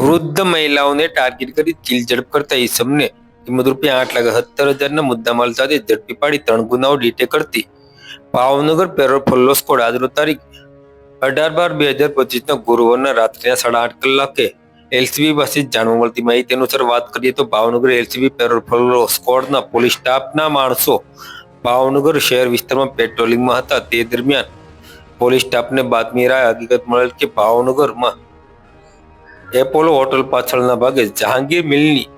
વૃદ્ધ મહિલાઓને ટાર્ગેટ કરી ચીલઝડપ કરતા ઈસમને. કિંમત રૂપિયા આઠ લાખ સત્તર હજારના મુદ્દામાલ સાથે ઝડપી પાડી ત્રણ ગુનાઓ ડીટે કરતી. ભાવનગર પેરોલ ફોલો સ્કોડ આજનો તારીખ અઢાર બાર બે હજાર પચીસના ગુરુવારના રાત્રિના સાડા આઠ કલાકે. એલસીબી પાસે જાણવા મળતી માહિતી અનુસાર વાત કરીએ તો ભાવનગર એલસીબી પેરોલ ફોલો સ્કોડના પોલીસ સ્ટાફના માણસો ભાવનગર શહેર વિસ્તારમાં પેટ્રોલિંગમાં હતા. તે દરમિયાન પોલીસ સ્ટાફને બાતમી રાય હકીકત મળેલ કે ભાવનગરમાં એપોલો હોટલ પાછળના ભાગે જહાંગીર મિલની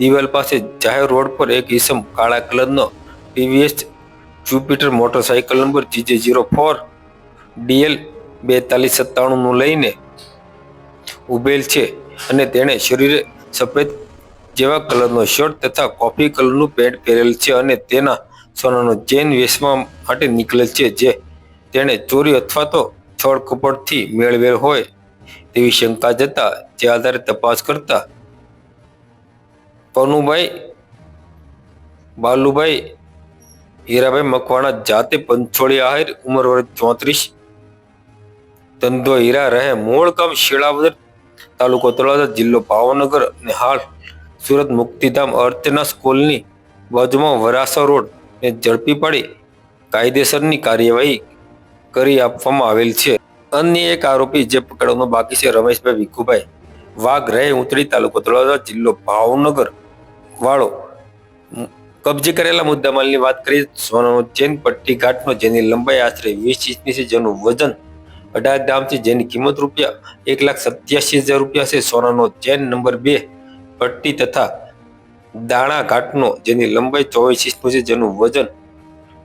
દિવાલ પાસે જાહેર રોડ પર એક ઈસમ કાળા કલરનો TVS Jupiter motorcycle number GJ zero four DL બેતાલીસ સત્તાણુંનું લઈને ઉભેલ છે અને તેણે શરીરે સફેદ જેવા કલરનો શર્ટ તથા કોફી કલરનું પેન્ટ પહેરેલ છે અને તેના સોનાનો ચેન વેસવા માટે નીકળેલ છે, જે તેણે ચોરી અથવા તો છળ કપડથી મેળવેલ હોય. તેવી શંકા જતા જે આધારે તપાસ કરતા પનુભાઈ બાલુભાઈ, હીરાભાઈ મકવાણા જાતે પંચોળી આહિર, ઉંમર વર્ષ ચોત્રીસ, ધંધો હીરા રહે, મૂળ ગામ શેળાવદર તાલુકો તળાજા, જિલ્લો ભાવનગર અને હાલ સુરત મુક્તિધામ અર્ચના સ્કૂલની બાજુમાં વરાસા રોડ ને ઝડપી પાડી કાયદેસરની કાર્યવાહી કરી આપવામાં આવેલ છે. અન્ય એક આરોપી જે પકડવાનો બાકી છે, રમેશભાઈ વિખુભાઈ વાઘ રહે ઉંચડી તાલુકો તળાજા જિલ્લો ભાવનગર વાળો. કબજે કરેલા મુદ્દામાલની વાત કરીએ સોનાનો ચેન પટ્ટી ઘાટનો જેની લંબાઈ આશરે વીસ ઇંચની છે, જેનું વજન અઢાર ગ્રામ છે જેની કિંમત રૂપિયા એક લાખ સત્યાસી હજાર રૂપિયા છે. સોનાનો ચેન નંબર બે પટ્ટી તથા દાણા ઘાટનો જેની લંબાઈ ચોવીસ ઇંચનું છે, જેનું વજન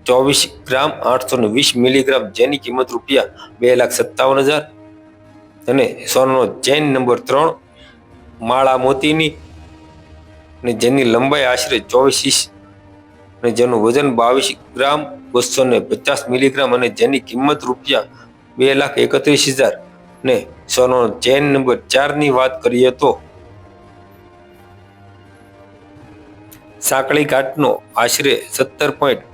ચોવીસ ગ્રામ આઠસો ને વીસ મિલીગ્રામ જેની કિંમત રૂપિયા બે લાખ સત્તાવન હજાર અને સોનાનો ચેન નંબર ત્રણ માળા મોતીની ને જેની લંબાઈ આશરે ચોવીસ ઇંચ અને જેનું વજન બાવીસ ગ્રામ બસો ને પચાસ મિલીગ્રામ અને જેની કિંમત રૂપિયા બે લાખ એકત્રીસ હજાર ને સોનાનો ચેન નંબર ચારની વાત કરીએ તો સાંકળી ઘાટનો આશરે સત્તર પોઈન્ટ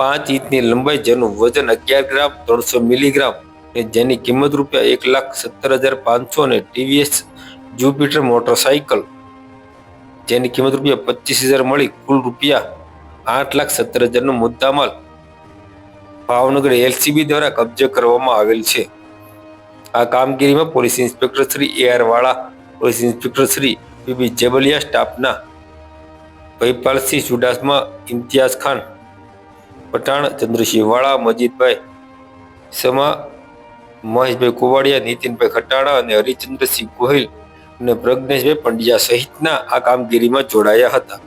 પાંચ ઇંચની લંબાઈ જેનું વજન અગિયાર ગ્રામ, ત્રણસો મિલીગ્રામ અને જેની કિંમત રૂપિયા એક લાખ સત્તર હજાર પાંચસો ને ટીવીએસ જુપિટર મોટરસાયકલ જેની કિંમત રૂપિયા પચીસ હજાર મળી. કુલ રૂપિયા આઠ લાખ સત્તર હજારનો મુદ્દામાલ ભાવનગર એલસીબી દ્વારા કબજે કરવામાં આવેલ છે. આ કામગીરીમાં police inspector Shri A R Vala, police inspector Shri P Jebaliya, સ્ટાફના ભયપાલસિંહ ચુડાસમા, ઇમ્તિયાઝ ખાન પઠાણ, ચંદ્રસિંહ વાળા, મજીદભાઈ સમા, મહેશભાઈ કુવાડિયા, નીતિનભાઈ ખટાણા અને હરિચંદ્રસિંહ ગોહિલ અને પ્રજ્ઞેશભાઈ પંડ્યા સહિતના આ કામગીરીમાં જોડાયા હતા.